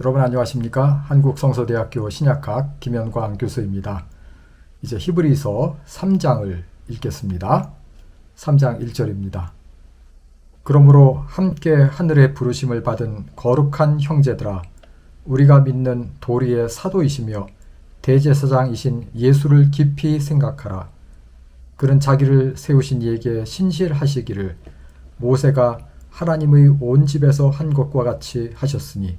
여러분 안녕하십니까? 한국성서대학교 신약학 김현광 교수입니다. 이제 히브리서 3장을 읽겠습니다. 3장 1절입니다. 그러므로 함께 하늘의 부르심을 받은 거룩한 형제들아 우리가 믿는 도리의 사도이시며 대제사장이신 예수를 깊이 생각하라. 그는 자기를 세우신 이에게 신실하시기를 모세가 하나님의 온 집에서 한 것과 같이 하셨으니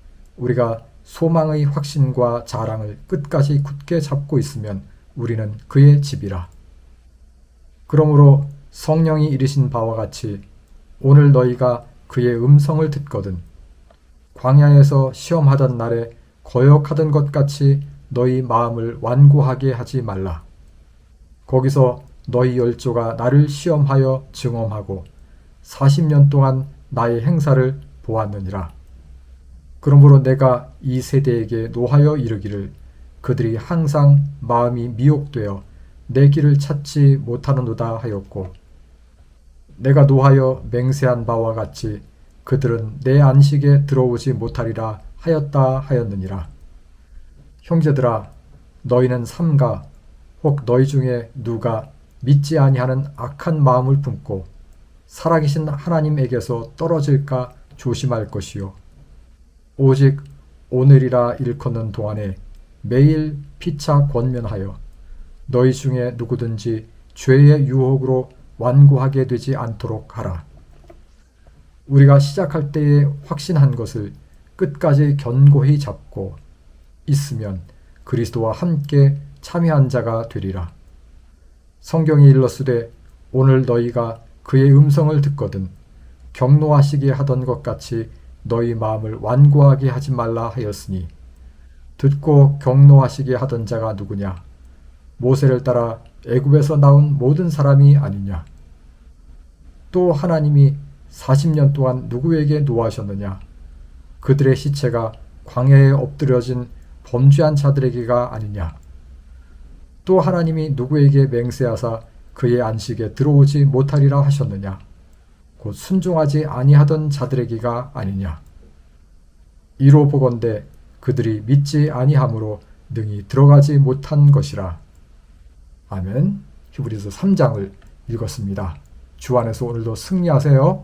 우리가 소망의 확신과 자랑을 끝까지 굳게 잡고 있으면 우리는 그의 집이라. 그러므로 성령이 이르신 바와 같이 오늘 너희가 그의 음성을 듣거든 광야에서 시험하던 날에 거역하던 것 같이 너희 마음을 완고하게 하지 말라. 거기서 너희 열조가 나를 시험하여 증험하고 40년 동안 나의 행사를 보았느니라. 그러므로 내가 이 세대에게 노하여 이르기를 그들이 항상 마음이 미혹되어 내 길을 찾지 못하는도다 하였고 내가 노하여 맹세한 바와 같이 그들은 내 안식에 들어오지 못하리라 하였다 하였느니라. 형제들아 너희는 삼가 혹 너희 중에 누가 믿지 아니하는 악한 마음을 품고 살아계신 하나님에게서 떨어질까 조심할 것이요 오직 오늘이라 일컫는 동안에 매일 피차 권면하여 너희 중에 누구든지 죄의 유혹으로 완고하게 되지 않도록 하라. 우리가 시작할 때에 확신한 것을 끝까지 견고히 잡고 있으면 그리스도와 함께 참여한 자가 되리라. 성경이 일렀으되 오늘 너희가 그의 음성을 듣거든 경노하시게 하던 것 같이 너희 마음을 완고하게 하지 말라 하였으니 듣고 경노하시게 하던 자가 누구냐? 모세를 따라 애굽에서 나온 모든 사람이 아니냐? 또 하나님이 40년 동안 누구에게 노하셨느냐? 그들의 시체가 광야에 엎드려진 범죄한 자들에게가 아니냐? 또 하나님이 누구에게 맹세하사 그의 안식에 들어오지 못하리라 하셨느냐 곧 순종하지 아니하던 자들에게가 아니냐. 이로 보건대 그들이 믿지 아니함으로 능히 들어가지 못한 것이라. 아멘. 히브리서 3장을 읽었습니다. 주 안에서 오늘도 승리하세요